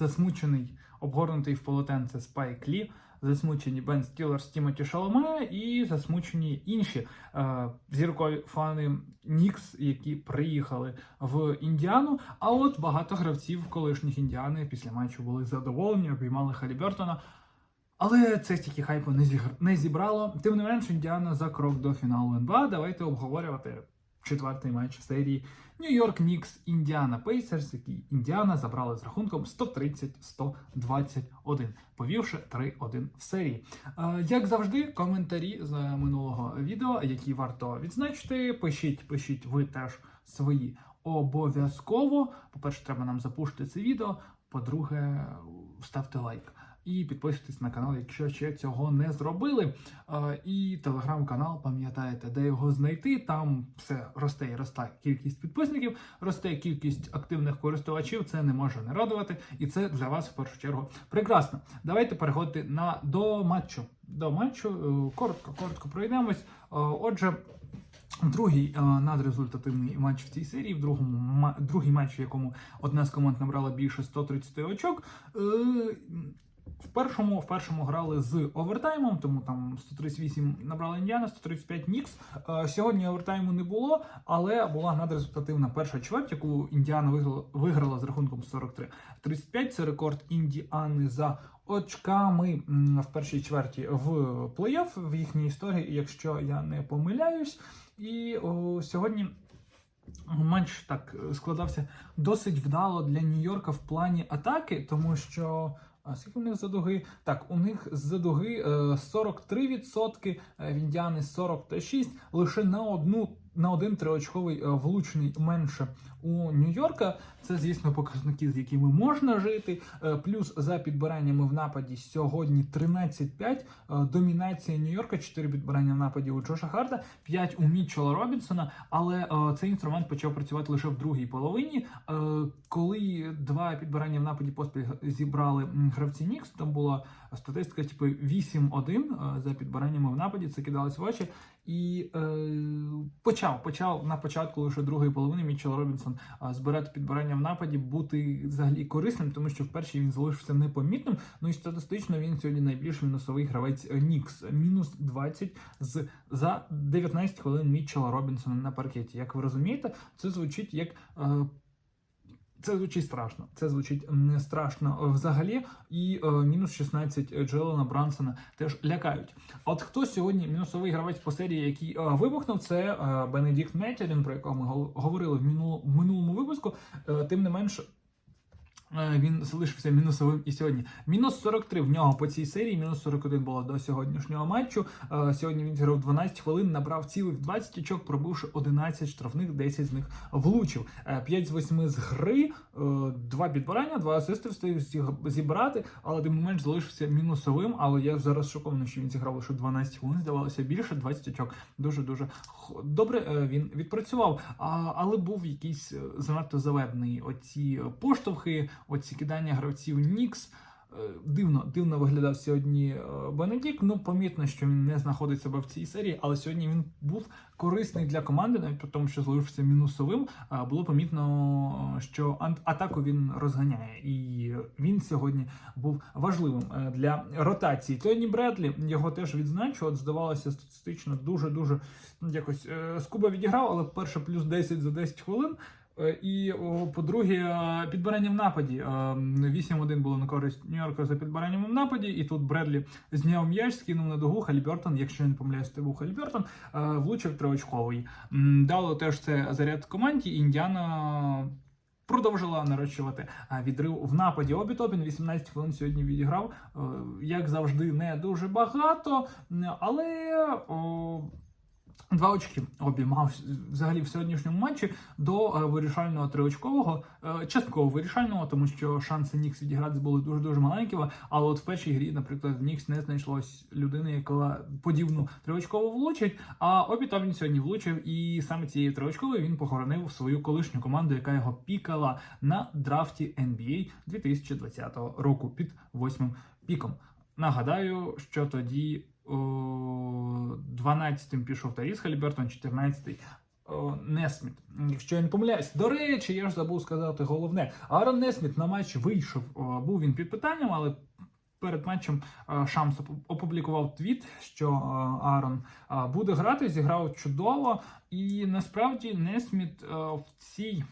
засмучений, обгорнутий в полотенце Спайк Лі, засмучені Бен Стілер з Тімоті Шаломе і засмучені інші е, зіркові фани Нікс, які приїхали в Індіану. А от багато гравців колишніх індіани після матчу були задоволені, обіймали Халібертона. Але це стільки хайпу не, зігр... не зібрало. Тим не менш, Індіана за крок до фіналу НБА. Давайте обговорювати четвертий матч в серії Нью-Йорк Нікс Індіана Пейсерс, який Індіана забрали з рахунком 130-121, повівши 3-1 в серії. Е, Як завжди, коментарі з минулого відео, які варто відзначити. Пишіть, пишіть ви теж свої обов'язково. По-перше, треба нам запушити це відео. По-друге, ставте лайк. І підписуйтесь на канал, якщо ще цього не зробили. І телеграм-канал, пам'ятаєте, де його знайти. Там все росте і росте кількість підписників, росте кількість активних користувачів. Це не може не радувати, і це для вас в першу чергу прекрасно. Давайте переходити на до матчу. До матчу Е, коротко, коротко пройдемось. Е, Отже. Другий е, надрезультативний матч в цій серії, в другому другий матч, в якому одна з команд набрала більше 130 очок. В першому, в першому грали з овертаймом, тому там 138 набрала Індіана, 135 Нікс. Е, сьогодні овертайму не було, але була надрезультативна перша чверть, яку Індіана виграла, виграла з рахунком 43-35. Це рекорд Індіани за очками в першій чверті в плей-офф в їхній історії, якщо я не помиляюсь. І о, сьогодні матч так складався досить вдало для Нью-Йорка в плані атаки, тому що. А скільки у них за дуги? Так, у них за дуги е, 43%, е, в Індіани 46%, лише на одну на один триочковий е, влучний менше у Нью-Йорка. Це, звісно, показники, з якими можна жити. Е, Плюс за підбираннями в нападі сьогодні 13-5. Е, Домінація Нью-Йорка, 4 підбирання в нападі у Джоша Харта, 5 у Мітчела Робінсона. Але цей інструмент почав працювати лише в другій половині. Коли два підбирання в нападі поспіль зібрали гравці Нікс, там була статистика типу 8-1 е, за підбираннями в нападі. Це кидалось в очі. І е, почав почав на початку лише другої половини Мітчел Робінсон е, збирати підбирання в нападі, бути взагалі корисним, тому що в першій він залишився непомітним. Ну і статистично він сьогодні найбільш мінусовий гравець е, Нікс. Мінус 20 з за 19 хвилин Мітчела Робінсона на паркеті. Як ви розумієте, це звучить як. Е, це звучить страшно. Це звучить не страшно взагалі. І е, мінус 16 Джелена Брансона теж лякають. От хто сьогодні мінусовий гравець по серії, який е, вибухнув, це е, Бенедікт Метєрін, про якого ми говорили в минулому випуску. Е, тим не менш. Е, Він залишився мінусовим і сьогодні. Мінус 43 в нього по цій серії, мінус 41 було до сьогоднішнього матчу. Е, Сьогодні він зіграв 12 хвилин, набрав цілих 20 очок, пробивши 11 штрафних, 10 з них влучив. 5 з 8 з гри, 2 підбирання, 2 асисти встиг зібрати, але тим не менш залишився мінусовим. Але я зараз шокований, що він зіграв лише 12 хвилин, здавалося більше 20 очок. Дуже дуже добре е, він відпрацював. Але був якийсь е, занадто заледний. Оці поштовхи, оці кидання гравців Нікс. Е, Дивно, дивно виглядав сьогодні е, Бенедікт. Ну, помітно, що він не знаходить себе в цій серії, але сьогодні він був корисний для команди, навіть при тому, що залишився мінусовим. Було помітно, е, що атаку він розганяє, і він сьогодні був важливим для ротації. Тоні Бредлі його теж відзначу. От здавалося, статистично дуже дуже якось е, скуба відіграв, але перше плюс 10 за 10 хвилин. Е, І по-друге, е, підбирання в нападі. Е, 8-1 було на користь Нью-Йорка за підбиранням в нападі, і тут Бредлі зняв м'яч, скинув на дугу Халібертон, якщо я не помиляюсь, це був Халібертон, е, влучив триочковий. Дало теж це заряд команді. Індіана продовжила нарощувати е, відрив в нападі. Обі Топін 18 хвилин сьогодні відіграв. Е, Як завжди, не дуже багато, але. Два очки обіймав взагалі в сьогоднішньому матчі до е, вирішального триочкового, е, частково вирішального, тому що шанси Нікс відіграти були дуже дуже маленькими. Але от в першій грі, наприклад, Нікс не знайшлось людини, яка подібну триочкову влучить. А обі там він сьогодні влучив, і саме цією триочковою він похоронив свою колишню команду, яка його пікала на драфті NBA 2020 року під восьмим піком. Нагадаю, що тоді. О, 12-м пішов Таріс Халібертон, 14-й Несміт. Якщо я не помиляюсь, до речі, я ж забув сказати головне. Аарон Несміт на матч вийшов. Був він під питанням, але перед матчем Шамс опублікував твіт, що Аарон буде грати, зіграв чудово. І насправді Несміт в цій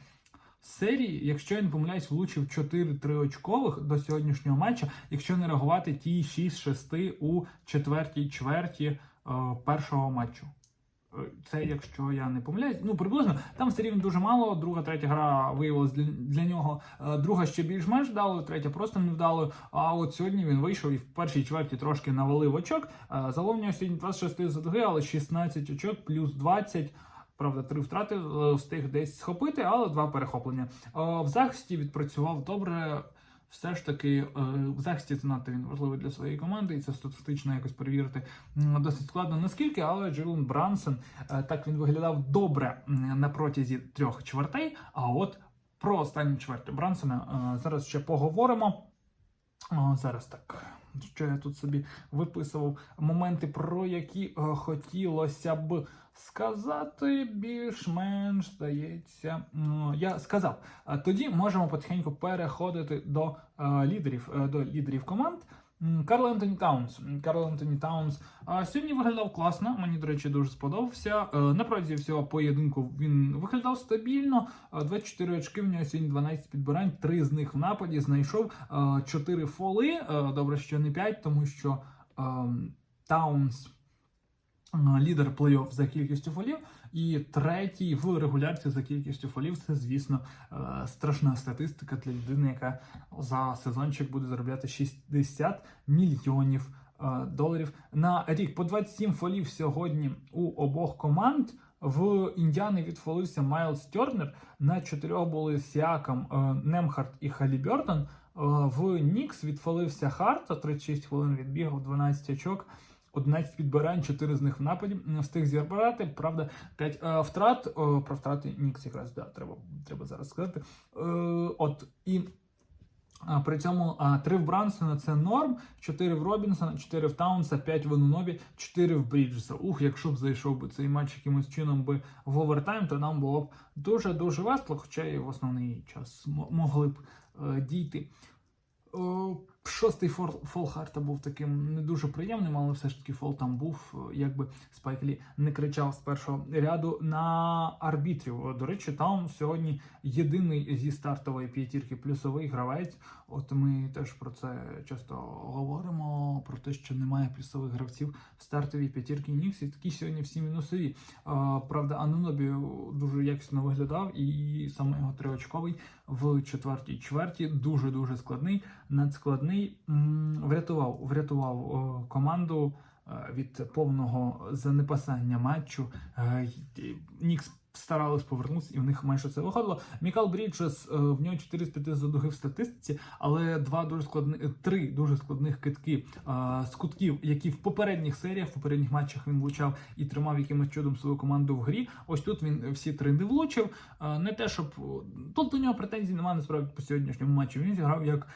серії, якщо я не помиляюсь, влучив 4 очкових до сьогоднішнього матча, якщо не рахувати ті 6-6 у четвертій чверті е, першого матчу. Е, Це якщо я не помиляюсь, ну приблизно там все рівно дуже мало. Друга, третя гра виявилась для, для нього. Е, Друга ще більш-менш вдалою, третя просто не вдалою. А от сьогодні він вийшов і в першій чверті трошки навалив очок. Загалом у нього сьогодні 26 за але 16 очок, плюс 20. Правда, три втрати е, встиг десь схопити, але два перехоплення. Е, В захисті відпрацював добре. Все ж таки, е, в захисті надто він важливий для своєї команди, і це статистично якось перевірити досить складно наскільки, але Джейлен Брансон е, так він виглядав добре на протязі трьох чвертей. А от про останню чверть Брансона е, зараз ще поговоримо. Зараз так. Що я тут собі виписував моменти, про які е, хотілося б сказати, більш-менш здається. Я сказав. А Тоді можемо потихеньку переходити до е, лідерів, е, до лідерів команд. Карл Ентоні Таунс. Карл Ентоні Таунс сьогодні виглядав класно. Мені, до речі, дуже сподобався. Е, На протязі всього поєдинку він виглядав стабільно. Е, 24 очки в нього сьогодні 12 підбирань, 3 з них в нападі. Знайшов 4 фоли. Е, Добре, що не 5, тому що ем, Таунс е, лідер плей-офф за кількістю фолів, і третій в регулярці за кількістю фолів. Це, звісно, е, страшна статистика для людини, яка за сезончик буде заробляти 60 мільйонів е, доларів на рік. По 27 фолів сьогодні у обох команд. В Індіани відфолився Майлз Тернер. На чотирьох були Сіакам, е, Немхарт і Халібертон. В Нікс відфолився Харт, 36 хвилин відбігав, 12 очок. 11 підбирань, 4 з них в нападі встиг зібрати. Правда, 5 е, втрат. Е, про втрати Нікс якраз да, треба, треба зараз сказати. Е, от і при цьому а, 3 в Брансона це норм, 4 в Робінсона, 4 в Таунса, 5 в Анунові, 4 в Бріджеса. Ух, якщо б зайшов би цей матч якимось чином би в овертайм, то нам було б дуже-дуже весело, хоча і в основний час могли б е, дійти. О, Шостий фол, фол Харта був таким не дуже приємним, але все ж таки фол там був, е, якби Спайк Лі не кричав з першого ряду на арбітрів. До речі, там сьогодні єдиний зі стартової п'ятірки плюсовий гравець. От ми теж про це часто говоримо: про те, що немає плюсових гравців в стартовій п'ятірки Нікс, і такі сьогодні всі мінусові. Правда, Анунобі дуже якісно виглядав, і саме його триочковий в четвертій чверті дуже дуже складний, надскладний. Врятував, врятував команду е, від повного занепасання матчу. Е, Нікс старались повернутися, і в них майже це виходило. Мікал Бріджес, е, в нього 4 з 5 задуги в статистиці, але два дуже складні, е, три дуже складних китки е, з кутків, які в попередніх серіях, в попередніх матчах він влучав і тримав якимось чудом свою команду в грі. Ось тут він всі три не влучив. Не те, щоб тут до нього претензій немає насправді по сьогоднішньому матчу. Він зіграв як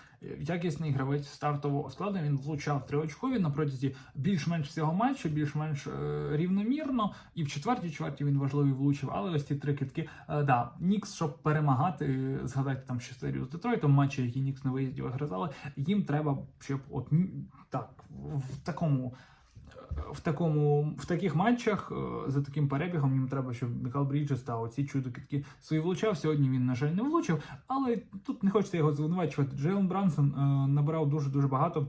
якісний гравець стартового складу. Він влучав триочкові на протязі більш-менш всього матчу, більш-менш рівномірно. І в четвертій чверті він важливий влучив. Але ось ці три китки. Е, да, Нікс, щоб перемагати, е, згадайте там ще серію з Детройтом, матчі, які Нікс на виїзді вигризали, їм треба, щоб от так в такому. В такому в таких матчах е, за таким перебігом їм треба, щоб Мікал Бріджес та оці чудо-китки свої влучав. Сьогодні він, на жаль, не влучив, але тут не хочеться його звинувачувати. Джейлен Брансон е, набирав дуже дуже багато.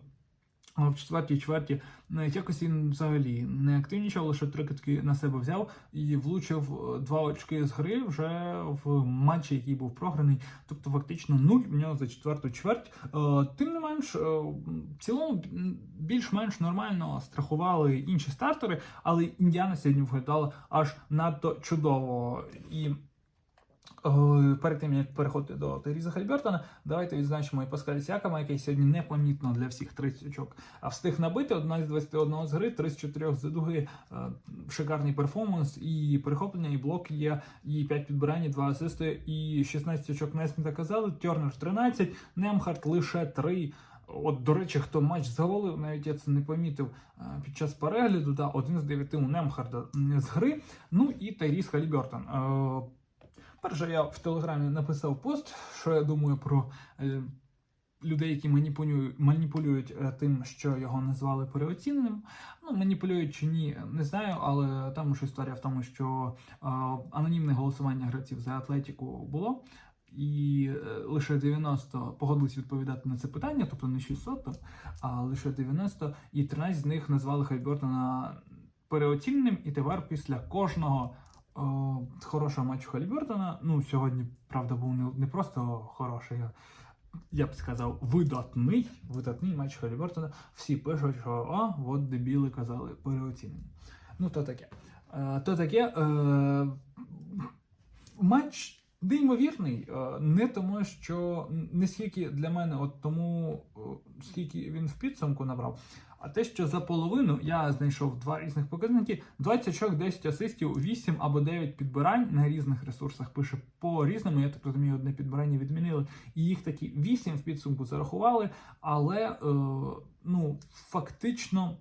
А В четвертій чверті е, якось він взагалі не активнічав, лише три китки на себе взяв і влучив е, два очки з гри вже в матчі, який був програний. Тобто, фактично, нуль в нього за четверту чверть. Е, Тим не менш, е, в цілому більш-менш нормально страхували інші стартери, але Індіана сьогодні виглядала аж надто чудово. І Перед тим як переходити до Теріза Хальбертона, давайте відзначимо і Паскаля Сякама, який сьогодні непомітно для всіх 30 очок а встиг набити 11 з 21 з гри, 34 з дуги, е, шикарний перформанс, і перехоплення, і блок є, і 5 підбирань, і 2 асисти, і 16 очок Несміта казали, Тернер 13, Немхарт лише 3. От, до речі, хто матч завалив, навіть я це не помітив е, під час перегляду. Да, один з дев'яти у Немхарда з гри. Ну і Тайріс Халібертон. Перше, я в Телеграмі написав пост, що я думаю про е, людей, які маніпулюють, е, тим, що його назвали переоціненим. Ну, маніпулюють чи ні, не знаю, але там ж історія в тому, що е, анонімне голосування гравців за Атлетіку було. І лише 90 погодились відповідати на це питання, тобто не 600, там, а лише 90, і 13 з них назвали Хальбертона переоціненим. І тепер після кожного о, хорошого матчу Хальбертона, ну сьогодні, правда, був не, не просто хороший, а я б сказав, видатний, видатний матч Хальбертона. Всі пишуть, що а, от дебіли казали переоцінені. Ну, то таке. Е, то таке. Е, матч неймовірний. е, Не тому, що не скільки для мене, от тому, е, скільки він в підсумку набрав. А те, що за половину я знайшов два різних показники: 20 очок, 10 асистів, 8 або 9 підбирань на різних ресурсах пише по різному. Я так розумію, одне підбирання відмінили, і їх такі 8 в підсумку зарахували. Але е, ну, фактично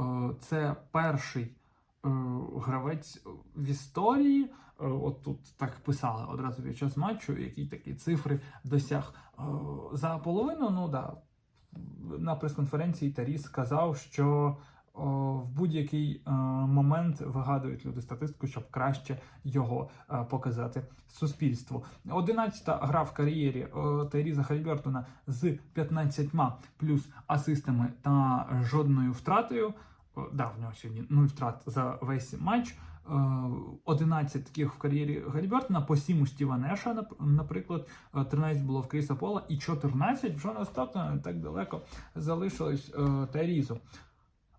е, це перший е, гравець в історії. е, От тут так писали одразу під час матчу, які такі цифри досяг Е, за половину. Ну да, на прес-конференції Таріс сказав, що в будь-який е, момент вигадують люди статистику, щоб краще його е, показати суспільству. Одинадцята гра в кар'єрі Тайріза Хальбертона з 15 плюс асистами та жодною втратою. Да, в нього сьогодні 0 втрат за весь матч. Е, 11 таких в кар'єрі Гальбертона, по 7 у Стіва Неша, наприклад, Е, 13 було в Кріса Пола, і 14 вже остатньо не так далеко залишилось е,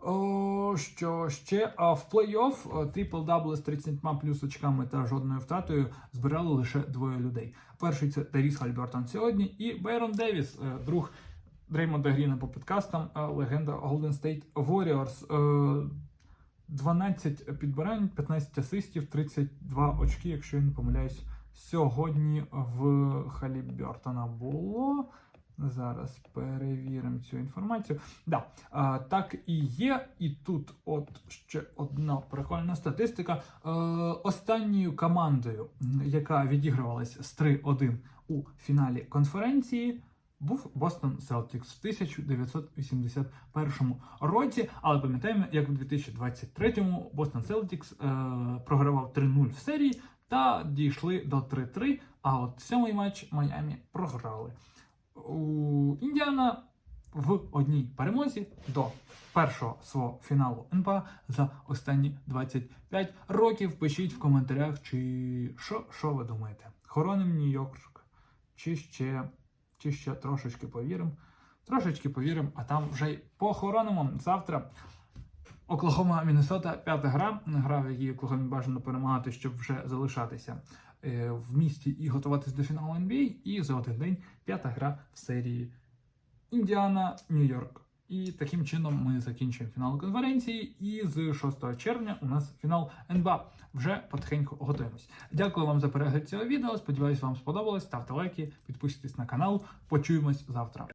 О, що ще? А в плей-офф трипл дабл з 30 плюс очками та жодною втратою збирали лише двоє людей. Перший це Таріс Хальбертон сьогодні, і Бейрон Девіс, е, друг Дреймонда Гріна по підкастам, е, легенда Golden State Warriors. Е, 12 підбирань, 15 асистів, 32 очки, якщо я не помиляюсь, сьогодні в Халібертона було. Зараз перевіримо цю інформацію. Да, а, так і є. І тут, от ще одна прикольна статистика. Е, останньою командою, яка відігравалась з 3-1 у фіналі конференції, був Бостон Селтікс в 1981 році. Але пам'ятаємо, як у 2023-му Бостон Селтікс е, програвав 3-0 в серії та дійшли до 3-3. А от сьомий матч Майамі програли. У Індіана в одній перемозі до першого свого фіналу НБА за останні 25 років. Пишіть в коментарях, чи що, що ви думаєте? Хороним Нью-Йорк, чи ще, чи ще трошечки повіримо. Трошечки повіримо, а там вже й похоронимо завтра. Оклахома Міннесота, п'ята гра. Гра, в якій Оклахомі бажано перемагати, щоб вже залишатися е, в місті і готуватись до фіналу NBA. І за один день п'ята гра в серії Індіана, Нью-Йорк. І таким чином ми закінчуємо фінал конференції. І з 6 червня у нас фінал НБА. Вже потихеньку готуємось. Дякую вам за перегляд цього відео. Сподіваюсь, вам сподобалось. Ставте лайки, підписуйтесь на канал. Почуємось завтра.